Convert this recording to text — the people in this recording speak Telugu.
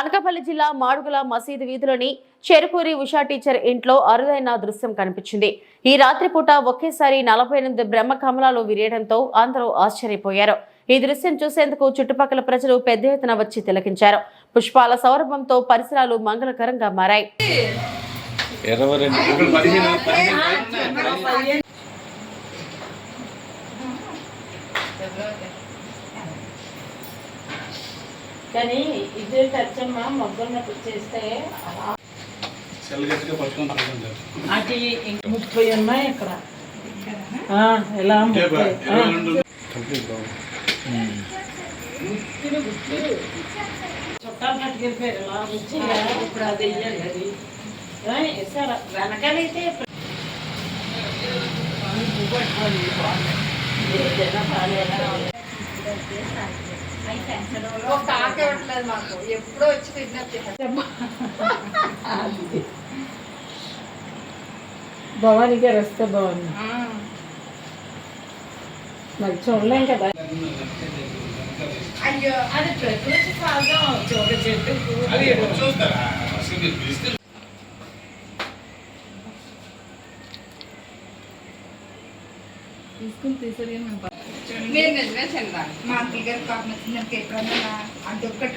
అనకాపల్లి జిల్లా మాడుగుల మసీదు వీధిలోని చెరుకూరి ఉషా టీచర్ ఇంట్లో అరుదైన దృశ్యం కనిపించింది. ఈ రాత్రిపూట ఒకేసారి నలభై ఎనిమిది బ్రహ్మ కమలాలు విరియడంతో అందరూ ఆశ్చర్యపోయారు. ఈ దృశ్యం చూసేందుకు చుట్టుపక్కల ప్రజలు పెద్ద ఎత్తున వచ్చి తిలకించారు. పుష్పాల సౌరభంతో పరిసరాలు మంగళకరంగా మారాయి. కానీ ఇదే టచ్చమ్మ మొగ్గన్నప్పుడు చేస్తే ఇంక ముప్పై ఉన్నాయి ఇక్కడ ముప్పై? బాగుంది గుత్తులు గుత్తులు. చుట్టాలు పట్టుకెళ్ళిపోయారు ఇలా వచ్చి? ఇప్పుడు అది వెయ్యాలి అది. ఆ, వేసారా వెనకాలైతే పట్టుకోవాలి, బాగుంది. ఒక మాకు ఎప్పుడో వచ్చి కిడ్నాప్ చేశారు భవానీ గారు వస్తే బాగుంది మరి చూడలేం కదా అయ్యో అది ప్రకృతి సహజం ఒక చెట్టు చూస్తారా ಮೇಲ್ ಮೇಲೆ ಚೆಂದ ಮಾತಿಗೆ ಕಾಪ್ನ ತಿನ್ನಕ್ಕೆ ಪ್ರಮಾಣ ಅದು ಕಟ್